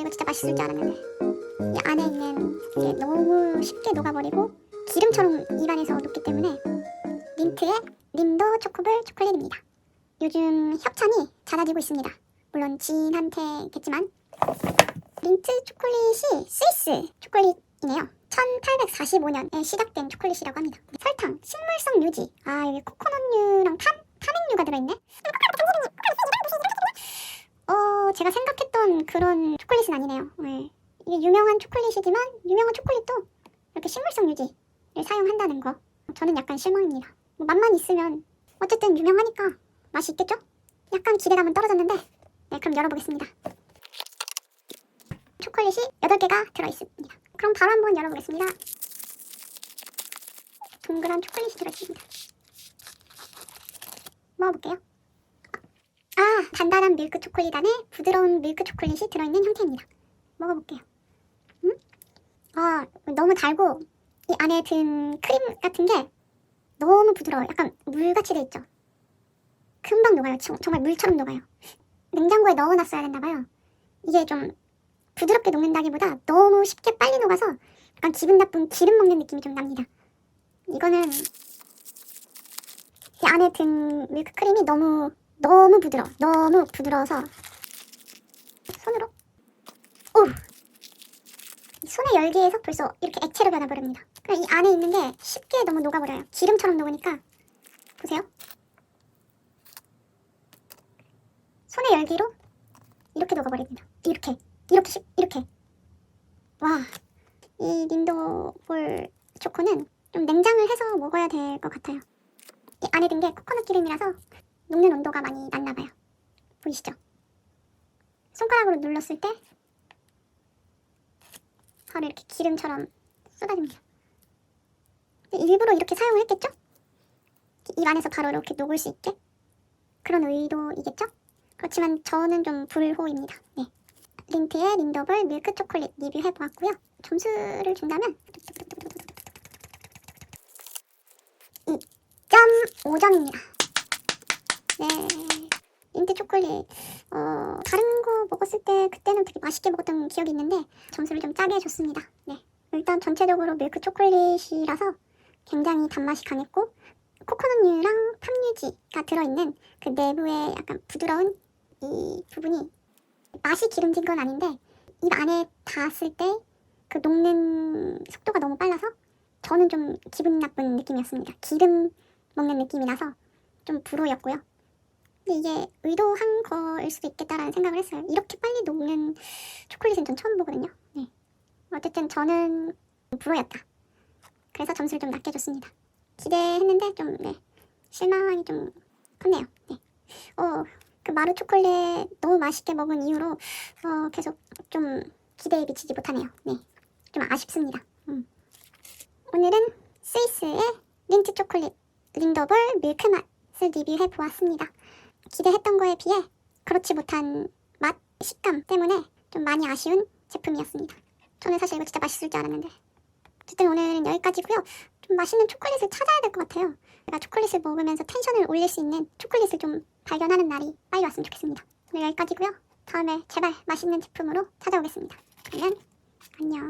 이거 진짜 맛있을 줄 알았는데 이 안에 있는 게 너무 쉽게 녹아버리고 기름처럼 입안에서 녹기 때문에 민트의 린도 초코볼 초콜릿입니다. 요즘 협찬이 잦아지고 있습니다. 물론 지인한테겠지만 민트 초콜릿이 스위스 초콜릿이네요. 1845년에 시작된 초콜릿이라고 합니다. 설탕, 식물성 유지. 아 여기 코코넛류랑 탄, 탄핵류가 들어있네. 어 제가 생각했던 그런 초콜릿은 아니네요. 네. 이게 유명한 초콜릿이지만 유명한 초콜릿도 이렇게 식물성 유지를 사용한다는 거 저는 약간 실망입니다. 뭐 맛만 있으면 어쨌든 유명하니까 맛이 있겠죠? 약간 기대감은 떨어졌는데 네 그럼 열어보겠습니다. 초콜릿이 8개가 들어있습니다. 그럼 바로 한번 열어보겠습니다. 동그란 초콜릿이 들어있습니다. 먹어볼게요. 아, 단단한 밀크 초콜릿 안에 부드러운 밀크 초콜릿이 들어있는 형태입니다. 먹어볼게요. 음? 아, 너무 달고 이 안에 든 크림 같은 게 너무 부드러워요. 약간 물같이 돼 있죠. 금방 녹아요. 정- 정말 물처럼 녹아요. 냉장고에 넣어놨어야 된다봐요. 이게 좀 부드럽게 녹는다기보다 너무 쉽게 빨리 녹아서 약간 기분 나쁜 기름 먹는 느낌이 좀 납니다. 이거는 이 안에 든 밀크 크림이 너무 너무 부드러워. 너무 부드러워서 손으로 오 손의 열기에서 벌써 이렇게 액체로 변해버립니다. 그냥 이 안에 있는 게 쉽게 너무 녹아버려요. 기름처럼 녹으니까 보세요. 손의 열기로 이렇게 녹아버립니다. 이렇게 이렇게 쉽 이렇게 와 이 닌도볼 초코는 좀 냉장을 해서 먹어야 될 것 같아요. 이 안에 든 게 코코넛 기름이라서 녹는 온도가 많이 낮나 봐요. 보이시죠? 손가락으로 눌렀을 때 바로 이렇게 기름처럼 쏟아집니다. 일부러 이렇게 사용을 했겠죠? 입 안에서 바로 이렇게 녹을 수 있게 그런 의도이겠죠? 그렇지만 저는 좀 불호입니다. 네. 린트의 린더블 밀크 초콜릿 리뷰해보았고요. 점수를 준다면 2.5점입니다. 초콜릿 어, 다른 거 먹었을 때 그때는 되게 맛있게 먹었던 기억이 있는데 점수를 좀 짜게 줬습니다. 네. 일단 전체적으로 밀크 초콜릿이라서 굉장히 단맛이 강했고 코코넛류랑 팜유지가 들어있는 그 내부의 약간 부드러운 이 부분이 맛이 기름진 건 아닌데 입 안에 닿았을 때 그 녹는 속도가 너무 빨라서 저는 좀 기분 나쁜 느낌이었습니다. 기름 먹는 느낌이 나서 좀 불호였고요. 이게 의도한 거일 수도 있겠다라는 생각을 했어요. 이렇게 빨리 녹는 초콜릿은 전 처음 보거든요. 네. 어쨌든 저는 불호였다. 그래서 점수를 좀 낮게 줬습니다. 기대했는데 좀 네, 실망이 좀 컸네요. 네. 어, 그 마루 초콜릿 너무 맛있게 먹은 이후로 어, 계속 좀 기대에 미치지 못하네요. 네, 좀 아쉽습니다. 음. 오늘은 스위스의 민트 초콜릿 린더볼 밀크 맛을 리뷰해 보았습니다. 기대했던 거에 비해 그렇지 못한 맛, 식감 때문에 좀 많이 아쉬운 제품이었습니다. 저는 사실 이거 진짜 맛있을 줄 알았는데 어쨌든 오늘은 여기까지고요. 좀 맛있는 초콜릿을 찾아야 될 것 같아요. 제가 초콜릿을 먹으면서 텐션을 올릴 수 있는 초콜릿을 좀 발견하는 날이 빨리 왔으면 좋겠습니다. 오늘 여기까지고요. 다음에 제발 맛있는 제품으로 찾아오겠습니다. 그러면 안녕.